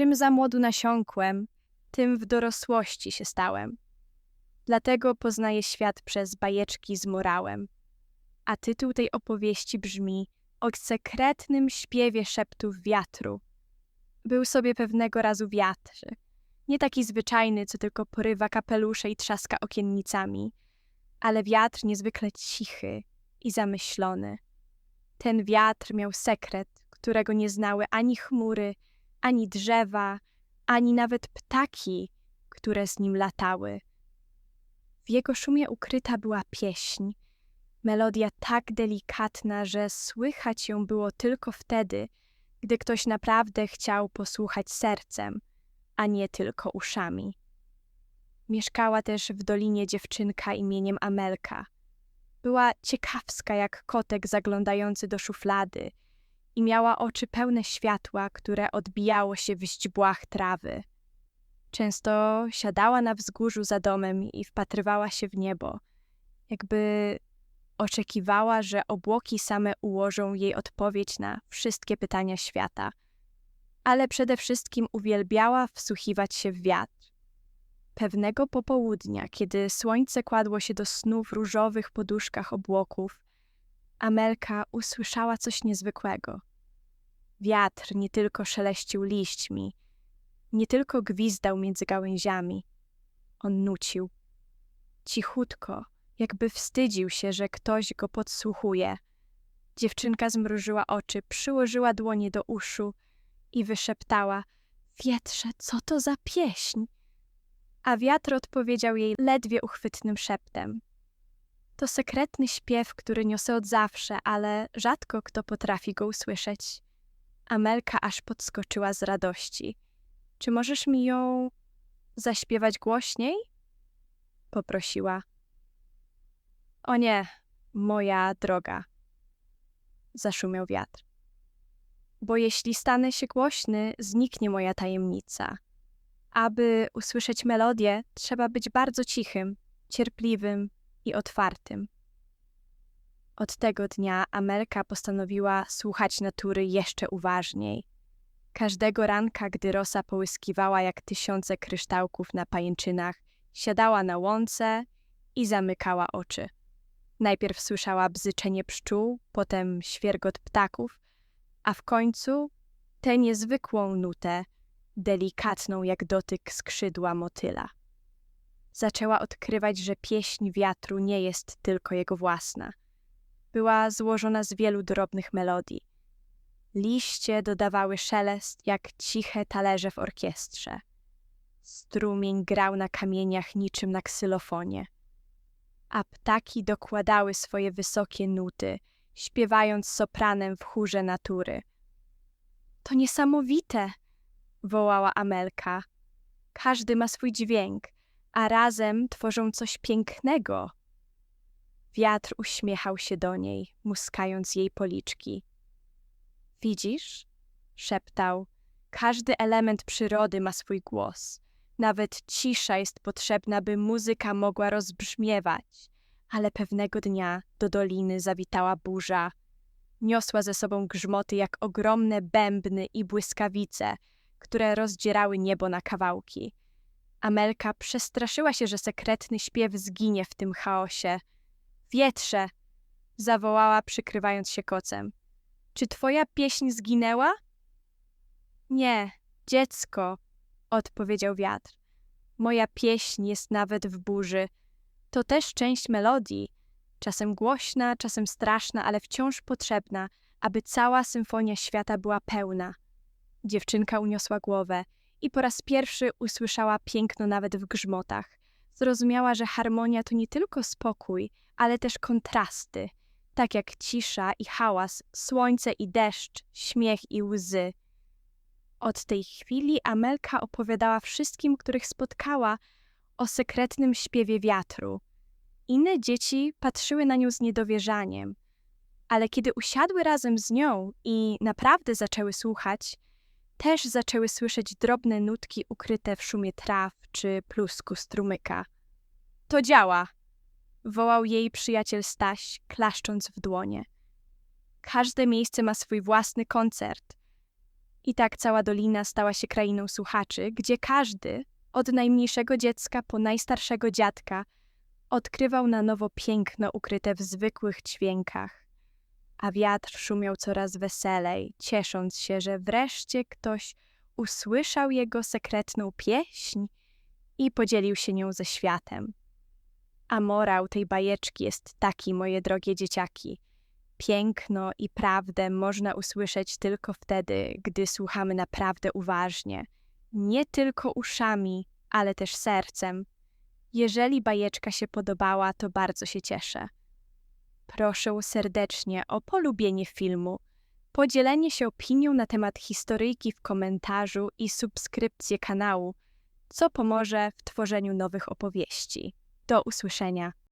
Czym za młodu nasiąkłem, tym w dorosłości się stałem. Dlatego poznaję świat przez bajeczki z morałem. A tytuł tej opowieści brzmi o sekretnym śpiewie szeptów wiatru. Był sobie pewnego razu wiatr. Nie taki zwyczajny, co tylko porywa kapelusze i trzaska okiennicami, ale wiatr niezwykle cichy i zamyślony. Ten wiatr miał sekret, którego nie znały ani chmury, ani drzewa, ani nawet ptaki, które z nim latały. W jego szumie ukryta była pieśń, melodia tak delikatna, że słychać ją było tylko wtedy, gdy ktoś naprawdę chciał posłuchać sercem, a nie tylko uszami. Mieszkała też w dolinie dziewczynka imieniem Amelka. Była ciekawska jak kotek zaglądający do szuflady i miała oczy pełne światła, które odbijało się w źdźbłach trawy. Często siadała na wzgórzu za domem i wpatrywała się w niebo, jakby oczekiwała, że obłoki same ułożą jej odpowiedź na wszystkie pytania świata. Ale przede wszystkim uwielbiała wsłuchiwać się w wiatr. Pewnego popołudnia, kiedy słońce kładło się do snu w różowych poduszkach obłoków, Amelka usłyszała coś niezwykłego. Wiatr nie tylko szeleścił liśćmi, nie tylko gwizdał między gałęziami, on nucił. Cichutko, jakby wstydził się, że ktoś go podsłuchuje. Dziewczynka zmrużyła oczy, przyłożyła dłonie do uszu i wyszeptała: Wietrze, co to za pieśń? A wiatr odpowiedział jej ledwie uchwytnym szeptem. To sekretny śpiew, który niosę od zawsze, ale rzadko kto potrafi go usłyszeć. Amelka aż podskoczyła z radości. Czy możesz mi ją zaśpiewać głośniej? Poprosiła. O nie, moja droga. Zaszumiał wiatr. Bo jeśli stanę się głośny, zniknie moja tajemnica. Aby usłyszeć melodię, trzeba być bardzo cichym, cierpliwym i otwartym. Od tego dnia Amelka postanowiła słuchać natury jeszcze uważniej. Każdego ranka, gdy rosa połyskiwała jak tysiące kryształków na pajęczynach, siadała na łące i zamykała oczy. Najpierw słyszała bzyczenie pszczół, potem świergot ptaków, a w końcu tę niezwykłą nutę, delikatną jak dotyk skrzydła motyla. Zaczęła odkrywać, że pieśń wiatru nie jest tylko jego własna. Była złożona z wielu drobnych melodii. Liście dodawały szelest jak ciche talerze w orkiestrze. Strumień grał na kamieniach niczym na ksylofonie a ptaki dokładały swoje wysokie nuty, śpiewając sopranem w chórze natury. To niesamowite! wołała Amelka. Każdy ma swój dźwięk, a razem tworzą coś pięknego. Wiatr uśmiechał się do niej, muskając jej policzki. Widzisz? szeptał. Każdy element przyrody ma swój głos. Nawet cisza jest potrzebna, by muzyka mogła rozbrzmiewać. Ale pewnego dnia do doliny zawitała burza. Niosła ze sobą grzmoty jak ogromne bębny i błyskawice, które rozdzierały niebo na kawałki. Amelka przestraszyła się, że sekretny śpiew zginie w tym chaosie. Wietrze! zawołała, przykrywając się kocem. Czy twoja pieśń zginęła? Nie, dziecko, odpowiedział wiatr. Moja pieśń jest nawet w burzy. To też część melodii, czasem głośna, czasem straszna, ale wciąż potrzebna, aby cała symfonia świata była pełna. Dziewczynka uniosła głowę i po raz pierwszy usłyszała piękno nawet w grzmotach. Zrozumiała, że harmonia to nie tylko spokój, ale też kontrasty, tak jak cisza i hałas, słońce i deszcz, śmiech i łzy. Od tej chwili Amelka opowiadała wszystkim, których spotkała, o sekretnym śpiewie wiatru. Inne dzieci patrzyły na nią z niedowierzaniem, ale kiedy usiadły razem z nią i naprawdę zaczęły słuchać, też zaczęły słyszeć drobne nutki ukryte w szumie traw czy plusku strumyka. To działa! wołał jej przyjaciel Staś, klaszcząc w dłonie. Każde miejsce ma swój własny koncert. I tak cała dolina stała się krainą słuchaczy, gdzie każdy, od najmniejszego dziecka po najstarszego dziadka, odkrywał na nowo piękno ukryte w zwykłych dźwiękach. A wiatr szumiał coraz weselej, ciesząc się, że wreszcie ktoś usłyszał jego sekretną pieśń i podzielił się nią ze światem. A morał tej bajeczki jest taki, moje drogie dzieciaki. Piękno i prawdę można usłyszeć tylko wtedy, gdy słuchamy naprawdę uważnie, nie tylko uszami, ale też sercem. Jeżeli bajeczka się podobała, to bardzo się cieszę. Proszę serdecznie o polubienie filmu, podzielenie się opinią na temat historyjki w komentarzu i subskrypcję kanału, co pomoże w tworzeniu nowych opowieści. Do usłyszenia.